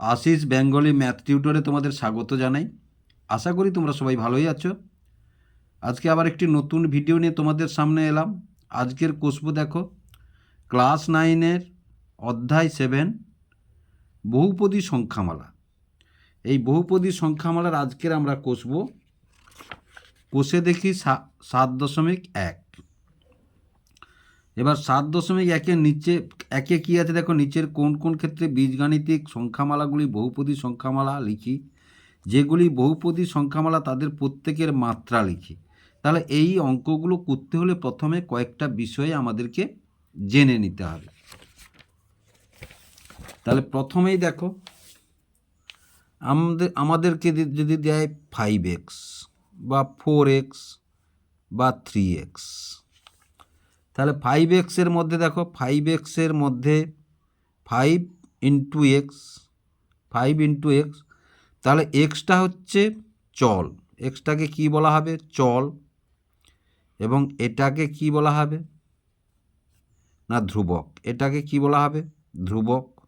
Ashis Bengali math টিউটরে তোমাদের স্বাগত জানাই। আশা করি তোমরা সবাই ভালোই আছো। আজকে আবার একটি নতুন ভিডিও নিয়ে তোমাদের সামনে এলাম। আজকের কোশ্ব দেখো, ক্লাস নাইনের অধ্যায় সেভেন, বহুপদী সংখ্যামালা। এই বহুপদী সংখ্যামালার আজকের আমরা কষব কোষে দেখি সাত দশমিক এক। এবার সাত দশমিক একের নিচে, একে কী আছে দেখো, নিচের কোন কোন ক্ষেত্রে বীজগাণিতিক সংখ্যামালাগুলি বহুপদী সংখ্যামালা লিখি? যেগুলি বহুপদী সংখ্যামালা তাদের প্রত্যেকের মাত্রা লিখি। তাহলে এই অঙ্কগুলো করতে হলে প্রথমে কয়েকটা বিষয়ে আমাদেরকে জেনে নিতে হবে। তাহলে প্রথমেই দেখো, আমাদের, আমাদেরকে যদি- দেয় ফাইভ এক্স বা ফোর এক্স বা থ্রি এক্স তাহলে ফাইভ এক্সের মধ্যে দেখো ফাইভ এক্সের মধ্যে five into x five into x তাহলে এক্সটা হচ্ছে চল। এক্সটাকে কি বলা হবে? চল। এবং এটাকে কি বলা হবে? না, ধ্রুবক। এটাকে কি বলা হবে? ধ্রুবক।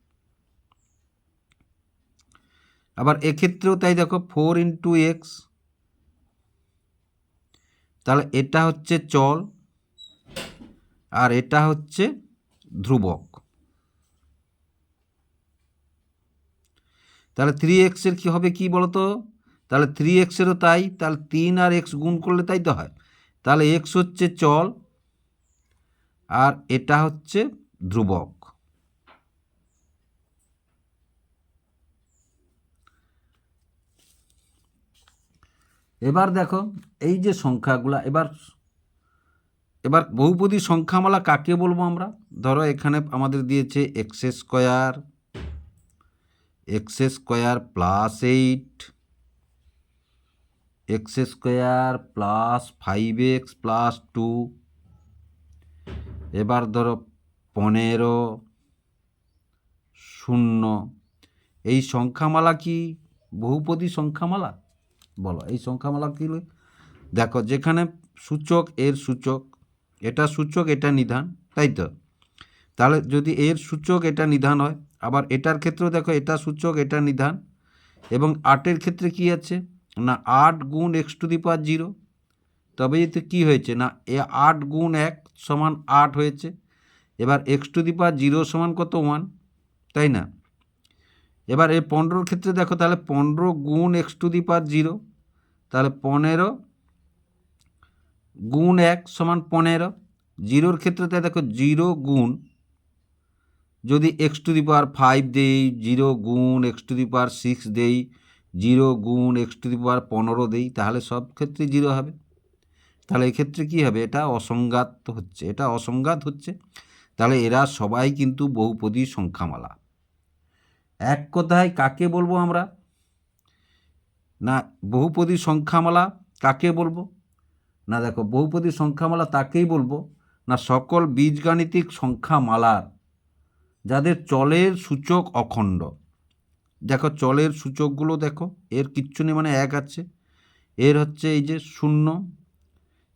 আবার এক্ষেত্রেও তাই দেখো ফোর ইন্টু এক্স তাহলে এটা হচ্ছে চল। আর এটা হচ্ছে ধ্রুবক। তাহলে থ্রি এক্সের কী হবে কি বলতো? তাহলে থ্রি এক্সেরও তাই, তাহলে তিন আর এক্স গুণ করলে তাই তো হয়। তাহলে এক্স হচ্ছে চল, আর এটা হচ্ছে ধ্রুবক। এবার দেখো, এই যে সংখ্যাগুলা, এবার এবার বহুপদী সংখ্যামালা কাকে বলব আমরা? ধরো এখানে আমাদের দিয়েছে x square x square plus eight x square plus five x plus two এবার ধরো পনেরো, শূন্য। এই সংখ্যামালা কি বহুপদী সংখ্যামালা? বলো, এই সংখ্যামালা কি দেখো, যেখানে সূচক, এর সূচক এটা সূচক, এটা নিধান, তাই তো? তাহলে যদি এর সূচক, এটা নিধান হয়, আবার এটার ক্ষেত্রেও দেখো এটা সূচক, এটা নিধান, এবং আটের ক্ষেত্রে কি আছে? না, আট গুণ x to the power zero তবে এতে কী হয়েছে? না, এ আট গুণ এক সমান আট হয়েছে, এবার x to the power zero সমান কত? ওয়ান তাই না? এবার এই পনেরোর ক্ষেত্রে দেখো, তাহলে পনেরো গুণ x to the power zero তাহলে পনেরো গুণ এক সমান পনেরো। জিরোর ক্ষেত্রে তাই দেখো জিরো গুণ। যদি x to the power five দেই, জিরো গুণ x to the power six দেই, জিরো গুণ এক্স টু দি পাওয়ার পনেরো দেই, তাহলে সব ক্ষেত্রে জিরো হবে। তাহলে এক্ষেত্রে কী হবে? এটা অসংঘাত হচ্ছে। এটা অসংঘাত হচ্ছে। তাহলে এরা সবাই কিন্তু বহুপদী সংখ্যামালা। এক কথায় কাকে বলব আমরা? না, বহুপদী সংখ্যামালা কাকে বলব? না দেখো, বহুপদী সংখ্যামালা তাকেই বলব, না সকল বীজগাণিতিক সংখ্যামালার, যাদের চলের সূচক অখণ্ড। দেখো, চলের সূচকগুলো দেখো, এর কিচ্ছু নেই মানে এক আছে। এর হচ্ছে এই যে শূন্য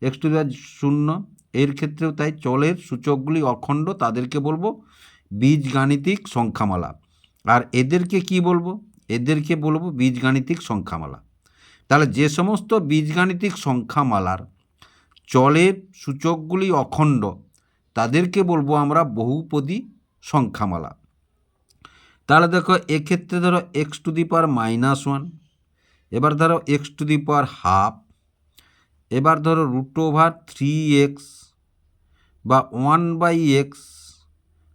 এক্স টু শূন্য, এর ক্ষেত্রেও তাই চলের সূচকগুলি অখণ্ড, তাদেরকে বলব বীজগাণিতিক সংখ্যামালা। আর এদেরকে কি বলব? এদেরকে বলব বীজগাণিতিক সংখ্যামালা। তাহলে যে সমস্ত বীজগাণিতিক সংখ্যামালার চলের সূচকগুলি অখণ্ড, তাদেরকে বলব আমরা বহুপদী সংখ্যামালা। তাহলে দেখো, এক্ষেত্রে ধরো x to the power minus one এবার ধরো x to the power half এবার ধরো রুট ওভার থ্রি এক্স বা ওয়ান বাই এক্স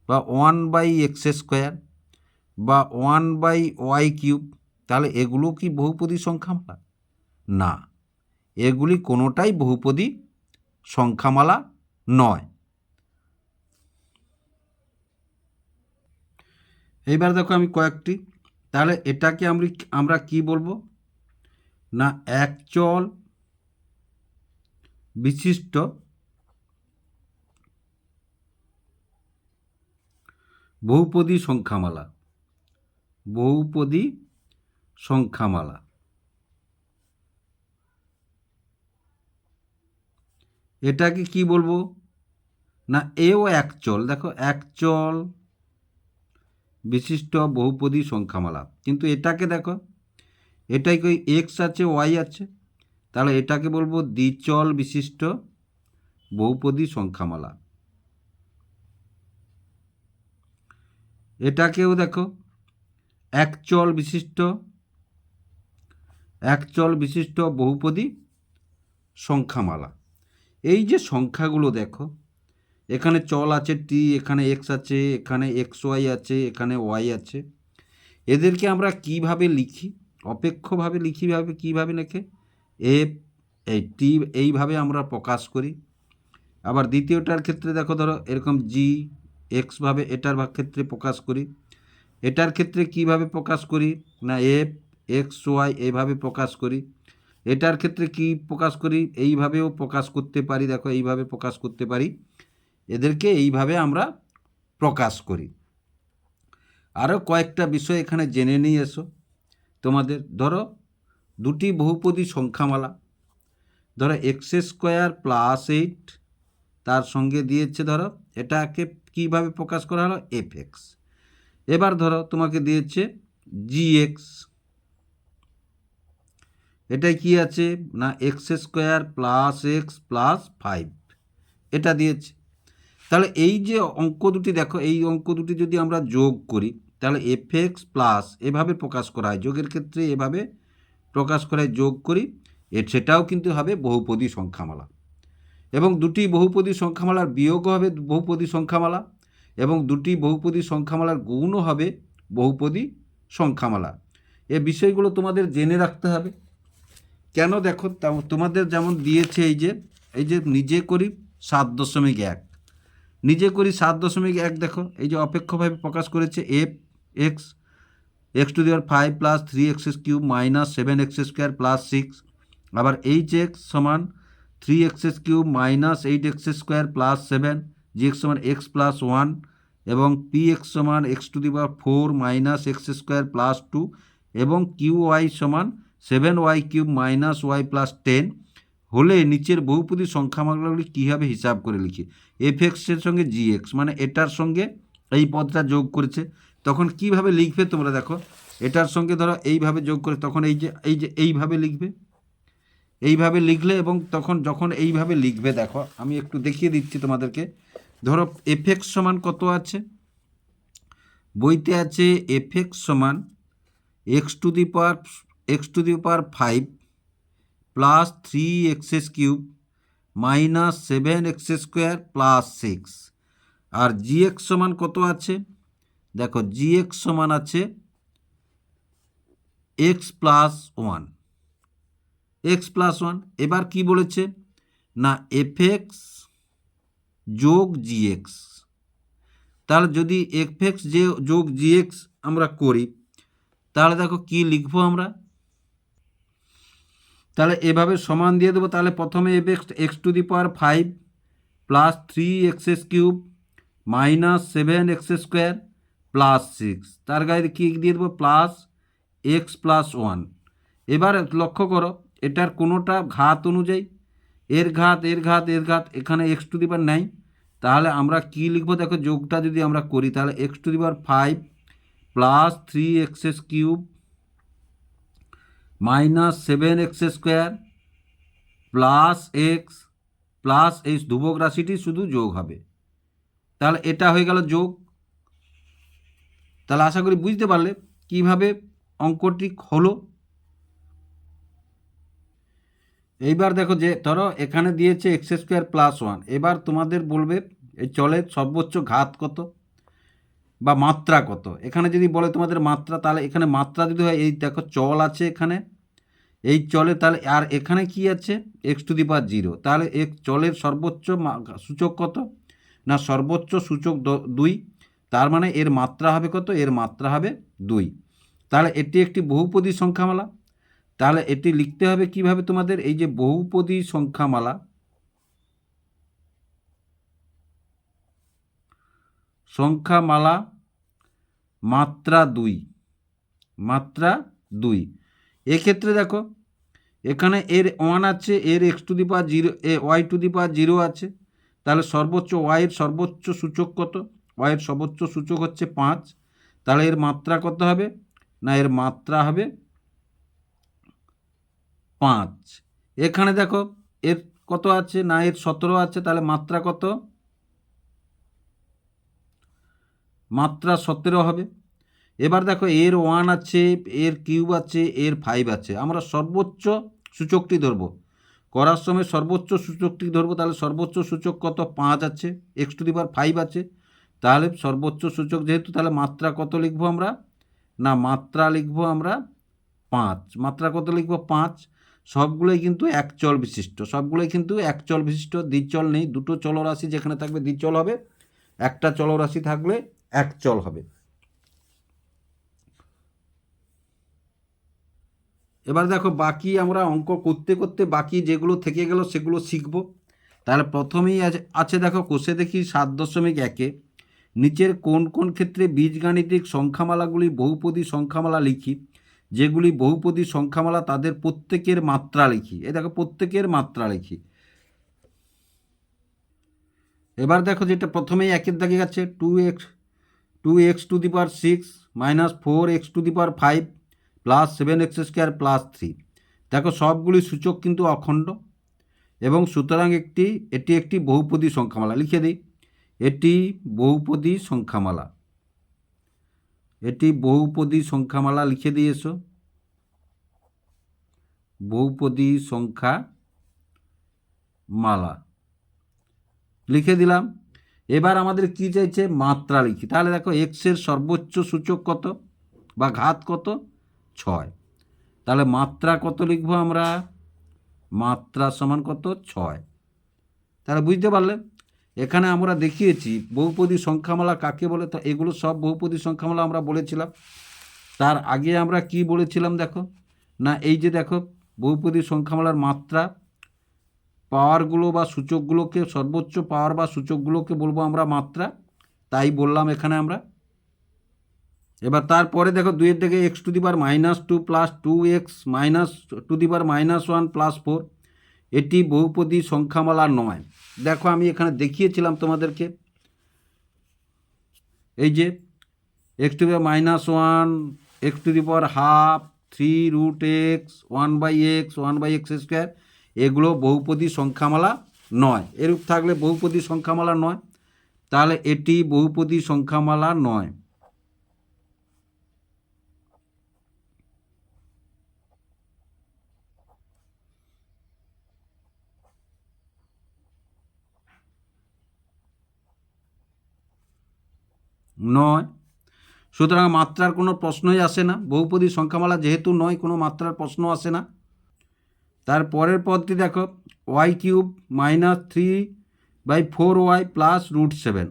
বা ওয়ান বাই এক্স স্কোয়ার বা ওয়ান বাই ওয়াই কিউব তাহলে এগুলো কি বহুপদী সংখ্যামালা? না, এগুলি কোনোটাই বহুপদী সংখ্যামালা নয়। এইবার দেখো আমি কয়েকটি। তাহলে এটাকে আমি আমরা কি বলব? না একচল বিশিষ্ট বহুপদী সংখ্যামালা। বহুপদী সংখ্যামালা। এটাকে কি বলব? না, এও একচল দেখো একচল বিশিষ্ট বহুপদী সংখ্যামালা। কিন্তু এটাকে দেখো, এটাই কই এক্স আছে ওয়াই আছে। তাহলে এটাকে বলব দ্বিচল বিশিষ্ট বহুপদী সংখ্যামালা। এটাকেও দেখো একচল বিশিষ্ট একচল বিশিষ্ট বহুপদী সংখ্যামালা। এই যে সংখ্যাগুলো দেখো, এখানে চল আছে টি এখানে এক্স আছে, এখানে এক্স ওয়াই আছে, এখানে ওয়াই আছে, এদেরকে আমরা কীভাবে লিখি? অপেক্ষভাবে লিখি, ভাবে কীভাবে লেখে? এফ এই টি এইভাবে আমরা প্রকাশ করি। আবার দ্বিতীয়টার ক্ষেত্রে দেখো, ধরো এরকম জি এক্সভাবে এটার ক্ষেত্রে প্রকাশ করি। এটার ক্ষেত্রে কীভাবে প্রকাশ করি? না এফ এক্স ওয়াই এইভাবে প্রকাশ করি। এটার ক্ষেত্রে কি প্রকাশ করি? এইভাবেও প্রকাশ করতে পারি, দেখো এইভাবে প্রকাশ করতে পারি। এদেরকে এইভাবে আমরা প্রকাশ করি। আরও কয়েকটা বিষয় এখানে জেনে নিয়ে এসো। তোমাদের, ধরো দুটি বহুপদী সংখ্যামালা। ধরো এক্স স্কোয়ার প্লাস এইট তার সঙ্গে দিয়েছে ধরো, এটাকে কীভাবে প্রকাশ করা হলো? এফ এক্স এবার ধরো তোমাকে দিয়েছে জি এক্স এটাই কি আছে? না x square plus x plus five এটা দিয়েছে। তাহলে এই যে অঙ্ক দুটি, দেখো, এই অঙ্ক দুটি যদি আমরা যোগ করি, তাহলে এফ এক্স প্লাস এভাবে প্রকাশ করা হয়। যোগের ক্ষেত্রে এভাবে প্রকাশ করায় যোগ করি। এ সেটাও কিন্তু হবে বহুপদী সংখ্যামালা। এবং দুটি বহুপদী সংখ্যামালার বিয়োগও হবে বহুপদী সংখ্যামালা। এবং দুটি বহুপদী সংখ্যামালার গুণও হবে বহুপদী সংখ্যামালা। এ বিষয়গুলো তোমাদের জেনে রাখতে হবে। কেন দেখো তোমাদের যেমন দিয়েছে এই যে এই যে নিজে করি সাত দশমিক এক। নিজে করি সাত দশমিক এক দেখো, এই যে অপেক্ষভাবে প্রকাশ করেছে f x x to the power five plus three x cube minus seven x square plus six আবার এইচ এক্স সমান three x cube minus eight x square plus seven g x সমান এক্স প্লাস ওয়ান এবং p x সমান x to the power four minus x square plus two এবং q y সমান seven y cube minus y plus ten হলে নিচের বহুপদী সংখ্যামালাগুলি কীভাবে হিসাব করে লিখি? এফ এক্সের সঙ্গে জি এক্স মানে এটার সঙ্গে এই পদটা যোগ করেছে। তখন কীভাবে লিখবে তোমরা দেখো? এটার সঙ্গে ধরো এইভাবে যোগ করে, তখন এই যে এই যে এইভাবে লিখবে। এইভাবে লিখলে এবং তখন যখন এইভাবে লিখবে, দেখো, আমি একটু দেখিয়ে দিচ্ছি তোমাদেরকে। ধরো এফ এক্স সমান কত আছে? বইতে আছে এফ এক্স সমান x to the power x to the power five plus three x's cube minus seven x square plus six. R g x সমান কত আছে? দেখো, জি এক্স সমান আছে x plus one. X plus one, এবার কি বলেছে? না, এফ এক্স যোগ জি এক্স। তাহলে যদি এফ এক্স যে যোগ জি এক্স আমরা করি, তাহলে দেখো কি লিখব আমরা? তাহলে এভাবে সমান দিয়ে দেবো, তাহলে প্রথমে f x x to the power five plus three x s cube minus seven x square plus six তার গায়ে কী দিয়ে দেবো? প্লাস এক্স প্লাস ওয়ান এবার লক্ষ্য করো, এটার কোনোটা ঘাত অনুযায়ী, এর ঘাত এর ঘাত এর ঘাত, এখানে এক্স টু দি পাওয়ার নেই তাহলে আমরা কি লিখব? দেখো, যোগটা যদি আমরা করি, তাহলে x to the power five plus three x s cube minus seven x square plus x plus এই ধ্রুবক রাশিটি শুধু যোগ হবে। তাহলে এটা হয়ে গেল যোগ। তাহলে আশা করি বুঝতে পারলে কীভাবে অঙ্কটি হলো। এইবার দেখো যে, ধরো এখানে দিয়েছে এক্স স্কোয়ার প্লাস ওয়ান। এবার তোমাদের বলবে, এই চলের সর্বোচ্চ ঘাত কত বা মাত্রা কত? এখানে যদি বলে তোমাদের মাত্রা, তাহলে এখানে মাত্রা যদি হয়, এই দেখো চল আছে এখানে। এই চলে তাহলে, আর এখানে কি আছে? X to the power zero তাহলে এক চলের সর্বোচ্চ সূচক কত? না, সর্বোচ্চ সূচক দুই। তার মানে এর মাত্রা হবে কত? এর মাত্রা হবে দুই। তাহলে এটি একটি বহুপদী সংখ্যামালা। তাহলে এটি লিখতে হবে কীভাবে তোমাদের? এই যে বহুপদী সংখ্যামালা সংখ্যামালা মাত্রা দুই। মাত্রা দুই। এক্ষেত্রে দেখো, এখানে এর ওয়ান আছে, এর x to the power zero A y to the power zero আছে। তাহলে সর্বোচ্চ ওয়াইয়ের সর্বোচ্চ সূচক কত? ওয়াইয়ের সর্বোচ্চ সূচক হচ্ছে পাঁচ। তাহলে এর মাত্রা কত হবে? না, এর মাত্রা হবে পাঁচ। এখানে দেখো, এর কত আছে? না, এর সতেরো আছে। তাহলে মাত্রা কত? মাত্রা সতেরো হবে। এবার দেখো এর ওয়ান আছে, এর কিউব আছে, এর ফাইভ আছে। আমরা সর্বোচ্চ সূচকটি ধরবো। করার সময় সর্বোচ্চ সূচকটি ধরবো, তাহলে সর্বোচ্চ সূচক কত? পাঁচ আছে। এক্স টু দি ফাইভ আছে। তাহলে সর্বোচ্চ সূচক যেহেতু, তাহলে মাত্রা কত লিখব আমরা? না, মাত্রা লিখব আমরা পাঁচ। মাত্রা কত লিখব? পাঁচ। সবগুলোই কিন্তু এক চল বিশিষ্ট। সবগুলোই কিন্তু এক চল বিশিষ্ট। দ্বিচল নেই। দুটো চলরাশি যেখানে থাকবে, দ্বিচল হবে। একটা চলরাশি থাকলে এক চল হবে। এবার দেখো বাকি আমরা অঙ্ক করতে করতে বাকি যেগুলো থেকে গেল সেগুলো শিখব। তাহলে প্রথমেই আছে দেখো কোষে দেখি সাত দশমিক একে। নিচের কোন কোন ক্ষেত্রে বীজগাণিতিক সংখ্যামালাগুলি বহুপদী সংখ্যামালা লিখি, যেগুলি বহুপদী সংখ্যামালা তাদের প্রত্যেকের মাত্রা লিখি। এ দেখো প্রত্যেকের মাত্রা লিখি। এবার দেখো যেটা প্রথমেই একের দাগে গেছে two x two x to the power six minus four x to the power five plus seven x square plus three. দেখো, সবগুলি সূচক কিন্তু অখণ্ড এবং সুতরাং একটি, এটি একটি বহুপদী সংখ্যামালা। লিখে দিই, এটি বহুপদী সংখ্যামালা। এটি বহুপদী সংখ্যামালা, লিখে দিয়েছ বহুপদী সংখ্যা মালা লিখে দিলাম। এবার আমাদের কি চাইছে? মাত্রা লিখি। তাহলে দেখো এক্সের সর্বোচ্চ সূচক কত বা ঘাত কত? ছয়। তাহলে মাত্রা কত লিখব আমরা? মাত্রা সমান কত? ছয়। তাহলে বুঝতে পারলে? এখানে আমরা দেখিয়েছি বহুপদী সংখ্যামালা কাকে বলে? তো এগুলো সব বহুপদী সংখ্যামালা আমরা বলেছিলাম। তার আগে আমরা কি বলেছিলাম দেখো? না, এই যে দেখো, বহুপদী সংখ্যামালার মাত্রা, পাওয়ারগুলো বা সূচকগুলোকে, সর্বোচ্চ পাওয়ার বা সূচকগুলোকে বলব আমরা মাত্রা। তাই বললাম এখানে আমরা। এবার তারপরে দেখো দুইয়ের থেকে x to the bar minus two plus two x minus to the bar minus one plus four এটি বহুপদী সংখ্যামালা নয়। দেখো আমি এখানে দেখিয়েছিলাম তোমাদেরকে, এই যে x to the power minus one x to the power half three root x one by x one by x square এগুলো বহুপদী সংখ্যামালা নয়। এরূপ থাকলে বহুপদী সংখ্যামালা নয়, তাহলে এটি বহুপদী সংখ্যামালা নয়। নয়। সুতরাং মাত্রার কোনো প্রশ্নই আসে না। বহুপদী সংখ্যামালা যেহেতু নয়, কোনো মাত্রার প্রশ্ন আসে না। তার পরের পদটি দেখো, y cube minus three by four y plus root seven.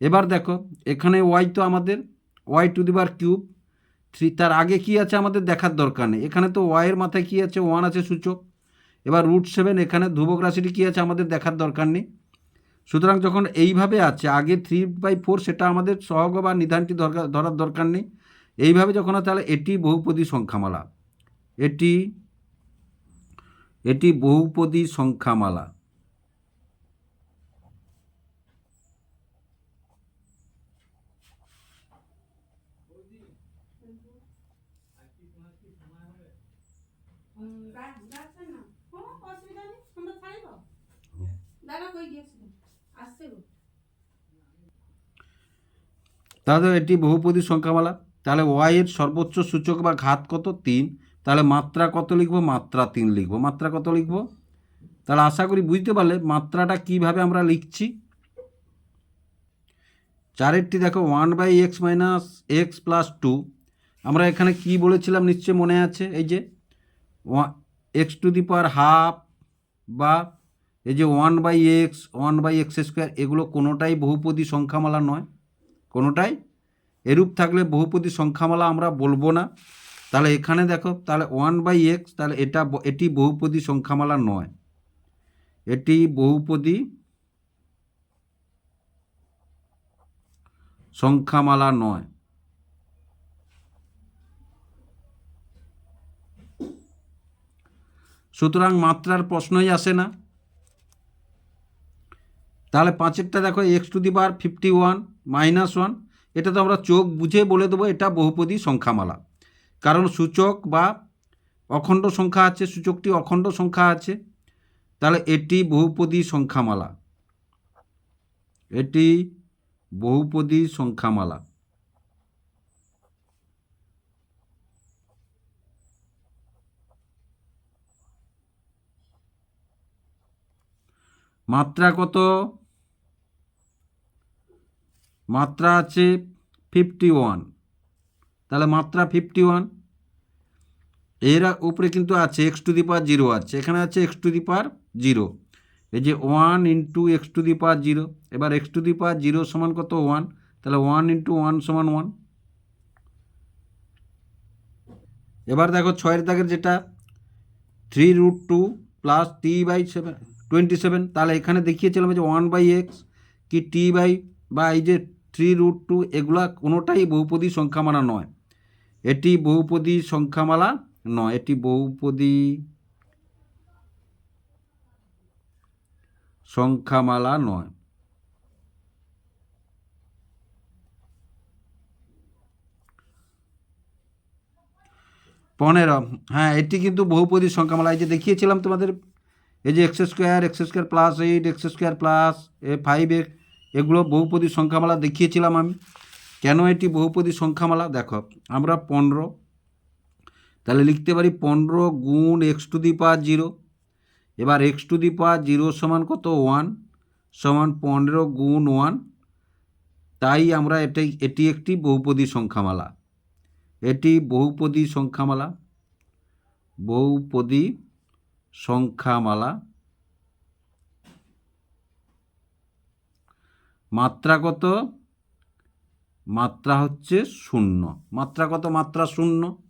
এবার দেখো, এখানে ওয়াই তো আমাদের, y to the bar cube. Three, তার আগে কি আছে আমাদের দেখার দরকার নেই। এখানে তো ওয়াইয়ের মাথায় কী আছে? ওয়ান আছে সূচক। এবার রুট সেভেন এখানে ধ্রুবক রাশিটি কী আছে আমাদের দেখার দরকার নেই। সুতরাং যখন এইভাবে আছে, আগে থ্রি বাই ফোর সেটা আমাদের সহগ বা নিধানটি দরকার, ধরার দরকার নেই। এইভাবে যখন তাহলে এটি বহুপদী সংখ্যামালা। এটি এটি বহুপদী সংখ্যামালা যাচ্ছেন না কোনো অসুবিধা নেই আমরা ছাড়িব দাদা কই গিয়েছিলেন আসছে গো তাহলে এটি বহুপদী সংখ্যামালা। তাহলে ওয়াইয়ের সর্বোচ্চ সূচক বা ঘাত কত? তিন। তাহলে মাত্রা কত লিখব? মাত্রা তিন লিখব। মাত্রা কত লিখব? তাহলে আশা করি বুঝতে পারলে মাত্রাটা কীভাবে আমরা লিখছি। চারেরটি দেখো one by x minus x plus two আমরা এখানে কি বলেছিলাম নিশ্চয় মনে আছে? এই যে x to the power half বা এই যে one by x one by x square এগুলো কোনোটাই বহুপদী সংখ্যামালা নয়। কোনোটাই। এরূপ থাকলে বহুপদী সংখ্যামালা আমরা বলব না। তাহলে এখানে দেখো, তাহলে ওয়ান বাই এক্স তাহলে এটা এটি বহুপদী সংখ্যামালা নয়। এটি বহুপদী সংখ্যামালা নয়। সুতরাং মাত্রার প্রশ্নই আসে না। তাহলে পাঁচেরটা দেখো x to the power fifty one minus one. এটা তো আমরা চোখ বুঝে বলে দেবো, এটা বহুপদী সংখ্যামালা। কারণ সূচক বা অখণ্ড সংখ্যা আছে, সূচকটি অখণ্ড সংখ্যা আছে, তাহলে এটি বহুপদী সংখ্যামালা। এটি বহুপদী সংখ্যামালা। মাত্রা কত? মাত্রা আছে ফিফটি ওয়ান তাহলে মাত্রা ফিফটি ওয়ানের উপরে কিন্তু আছে x to the power zero আছে। এখানে আছে x to the power zero এই যে one into x to the power zero এবার x to the power zero সমান কত? ওয়ান তাহলে ওয়ান ইন্টু ওয়ান সমান ওয়ান এবার দেখো ছয়ের দাগের যেটা three root two plus t by seven twenty seven তাহলে এখানে দেখিয়েছিলাম যে ওয়ান বাই এক্স কি টি বাই বা এই যে থ্রি রুট টু এগুলা কোনোটাই বহুপদী সংখ্যামালা নয়। এটি বহুপদী সংখ্যামালা নয়। এটি বহুপদী সংখ্যামালা নয়। পনেরো। হ্যাঁ এটি কিন্তু বহুপদী সংখ্যামালা। এই যে দেখিয়েছিলাম তোমাদের, এই যে x square x square plus eight, x square plus a five x এগুলো বহুপদী সংখ্যামালা দেখিয়েছিলাম আমি। কেন এটি বহুপদী সংখ্যামালা? দেখো, আমরা পনেরো। তাহলে লিখতে পারি পনেরো গুণ x to the power zero এবার x to the power zero সমান কত? ওয়ান সমান পনেরো গুণ ওয়ান তাই আমরা এটাই এটি একটি বহুপদী সংখ্যামালা। এটি বহুপদী সংখ্যামালা। বহুপদী সংখ্যামালা। মাত্রা কত? মাত্রা হচ্ছে শূন্য। মাত্রা কত? মাত্রা শূন্য।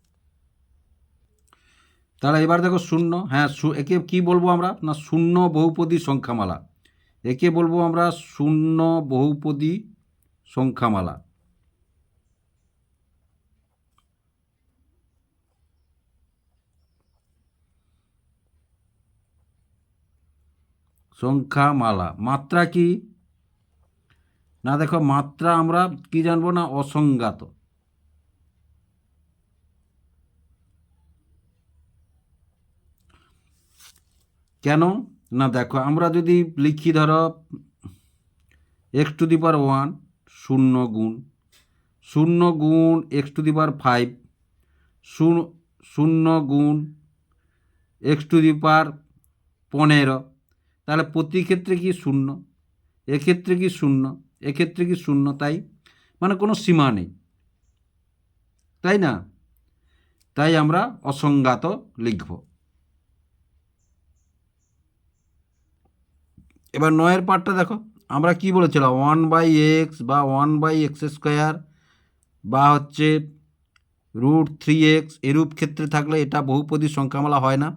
তাহলে এবার দেখো শূন্য। হ্যাঁ একে কি বলব আমরা? না, শূন্য বহুপদী সংখ্যামালা। একে বলব আমরা শূন্য বহুপদী সংখ্যামালা। সংখ্যামালা। মাত্রা কি? না দেখো, মাত্রা আমরা কি জানব না? অসংজ্ঞাত। কেন? না দেখো, আমরা যদি লিখি ধরো x to the power one শূন্য গুণ শূন্য গুণ x to the power five শূন্য গুণ এক্স টু দি পাওয়ার পনেরো, তাহলে প্রতি ক্ষেত্রে কি শূন্য? এক্ষেত্রে কি শূন্য? এক্ষেত্রে কি শূন্য? তাই? মানে কোনো সীমা নেই। তাই না? তাই আমরা অসংজ্ঞাত লিখব। এবার নয়ের পার্টটা দেখো। আমরা কি বলেছিলাম? ওয়ান বাই এক্স বা ওয়ান বাই এক্স স্কোয়ার বা হচ্ছে রুট থ্রি এক্স এরূপ ক্ষেত্রে থাকলে এটা বহুপদী সংখ্যামালা হয় না।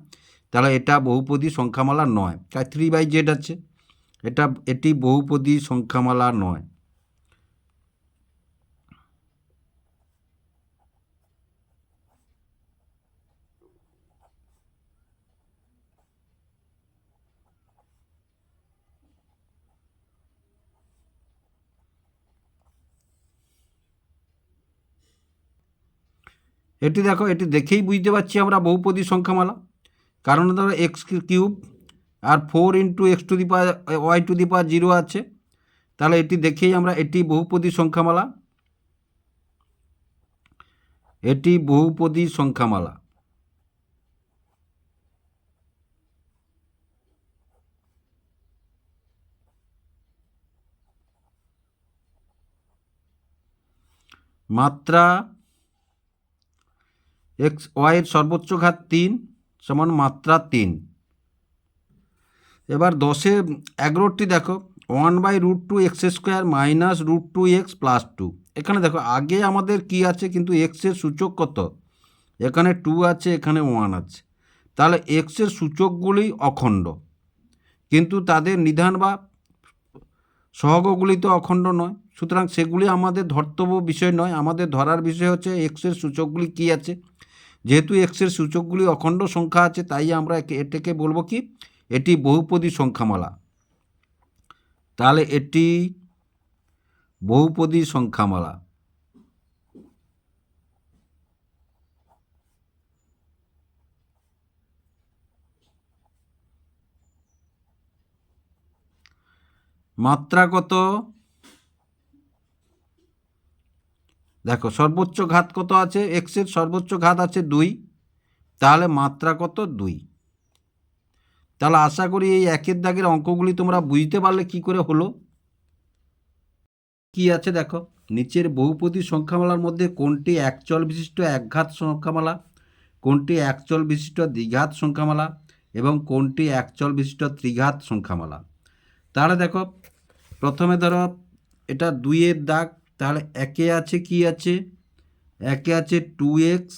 তাহলে এটা বহুপদী সংখ্যামালা নয়। তাই থ্রি বাই জেড আছে। এটা, এটি বহুপদী সংখ্যামালা নয়। এটি দেখো, এটি দেখেই বুঝতে পারছি আমরা বহুপদী সংখ্যামালা। কারণ, ধরো x cube R four into x to the power y to the power zero আছে। তাহলে এটি দেখেই আমরা এটি বহুপদী সংখ্যামালা। এটি বহুপদী সংখ্যামালা। মাত্রা এক্স ওয়াইয়ের সর্বোচ্চ ঘাত তিন সমান মাত্রা তিন। এবার দশে এগারোটি দেখো, one by root two x square minus root two x plus two. এখানে দেখো, আগে আমাদের কি আছে, কিন্তু এক্সের সূচক কত? এখানে টু আছে, এখানে ওয়ান আছে। তাহলে এক্সের সূচকগুলি অখণ্ড। কিন্তু তাদের নিধান বা সহগগুলি তো অখণ্ড নয়। সুতরাং সেগুলি আমাদের ধর্তব্য বিষয় নয়। আমাদের ধরার বিষয় হচ্ছে এক্সের সূচকগুলি কী আছে? যেহেতু এক্সের সূচকগুলি অখণ্ড সংখ্যা আছে, তাই আমরা এটাকে বলব কি? এটি বহুপদী সংখ্যামালা। তাহলে এটি বহুপদী সংখ্যামালা। মাত্রাগত, দেখো সর্বোচ্চ ঘাত কত আছে? এক্সের সর্বোচ্চ ঘাত আছে দুই, তাহলে মাত্রা কত দুই। তাহলে আশা করি এই একের দাগের অঙ্কগুলি তোমরা বুঝতে পারলে কি করে হলো। কি আছে দেখো? নিচের বহুপদী সংখ্যামালার মধ্যে কোনটি একচল বিশিষ্ট একঘাত সংখ্যামালা, কোনটি একচল বিশিষ্ট দ্বিঘাত সংখ্যামালা এবং কোনটি একচল বিশিষ্ট ত্রিঘাত সংখ্যামালা। তাহলে দেখো, প্রথমে ধরো, এটা দুইয়ের দাগ, তাহলে একে আছে কি আছে? একে আছে টু এক্স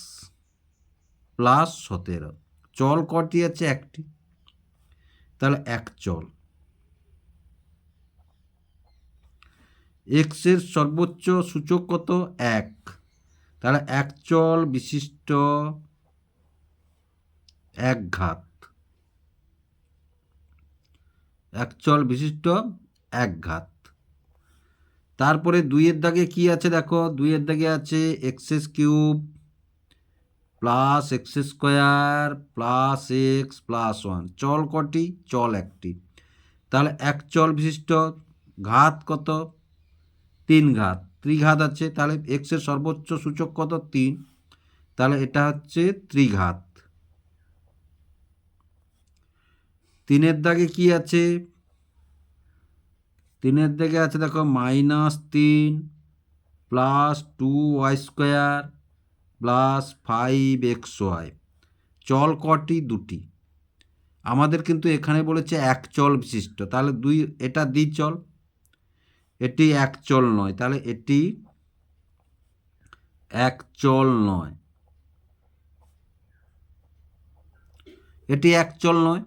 প্লাস সতেরো। চল কটি আছে? একটি। তাহলে এক চল। এক্সের সর্বোচ্চ সূচক কত? এক। তাহলে এক চল বিশিষ্ট এক ঘাত। এক চল বিশিষ্ট এক ঘাত। তারপরে দুইয়ের দাগে কি আছে দেখো? দুইয়ের দাগে আছে excess cube plus x square plus x plus one, চল কটি? চল একটি। তাহলে এক চল বিশিষ্ট ঘাত কত? তিন ঘাত। ত্রিঘাত আছে, তাহলে এক্সের সর্বোচ্চ সূচক কত? তিন। তাহলে এটা হচ্ছে ত্রিঘাত। তিনের দাগে কি আছে? তিনের দাগে আছে দেখো, মাইনাস তিন plus two y square plus five x y. চল কটি? দুটি। আমাদের কিন্তু এখানে বলেছে এক চল বিশিষ্ট। তাহলে দুই, এটা দ্বিচল এটি এক চল নয়। তাহলে এটি এক চল নয়। এটি এক চল নয়।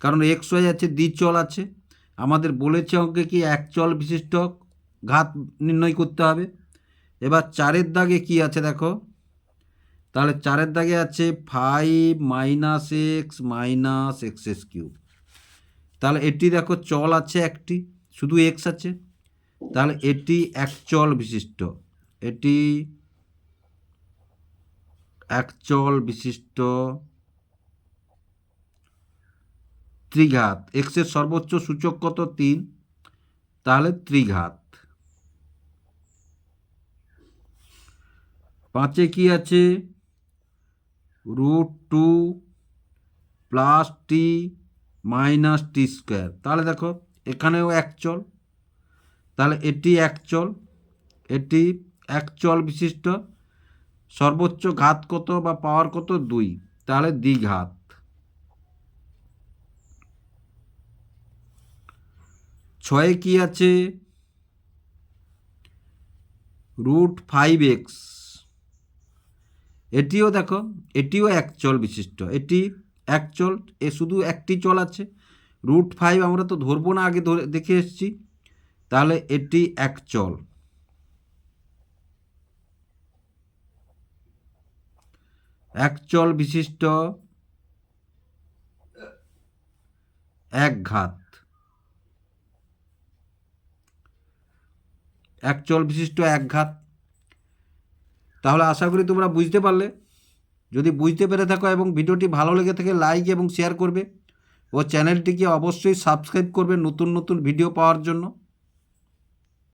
কারণ এক্স ওয়াই আছে দ্বিচল আছে। আমাদের বলেছে অঙ্কে কি এক চল বিশিষ্ট, ঘাত নির্ণয় করতে হবে। এবার চারের দাগে কি আছে দেখো? তাহলে চারের দাগে আছে five minus x minus x s cube তাহলে এটি দেখো চল আছে একটি, শুধু এক্স আছে। তাহলে এটি এক চল বিশিষ্ট। এটি এক চল বিশিষ্ট ত্রিঘাত। এক্সের সর্বোচ্চ সূচক কত? তিন। তাহলে ত্রিঘাত। পাঁচে কি আছে? Root two plus t minus t square তাহলে দেখো, এখানেও এক চল। তাহলে এটি এক চল, এটি এক চল বিশিষ্ট। সর্বোচ্চ ঘাত কত বা পাওয়ার কত? দুই। তাহলে দ্বিঘাত। ছয়ে কি আছে? রুট ফাইভ এক্স এটিও দেখো, এটিও এক চল বিশিষ্ট। এটি এক চল, এ শুধু একটি চল আছে। রুট ফাইভ আমরা তো ধরবো না, আগে ধরে দেখে এসেছি। তাহলে এটি এক চল। এক চল বিশিষ্ট, এক ঘাত। এক চল বিশিষ্ট, এক ঘাত। তাহলে আশা করি তোমরা বুঝতে পারলে। যদি বুঝতে পেরে থাকো এবং ভিডিওটি ভালো লেগে থাকে, লাইক এবং শেয়ার করবে। ও চ্যানেলটিকে অবশ্যই সাবস্ক্রাইব করবে নতুন নতুন ভিডিও পাওয়ার জন্য।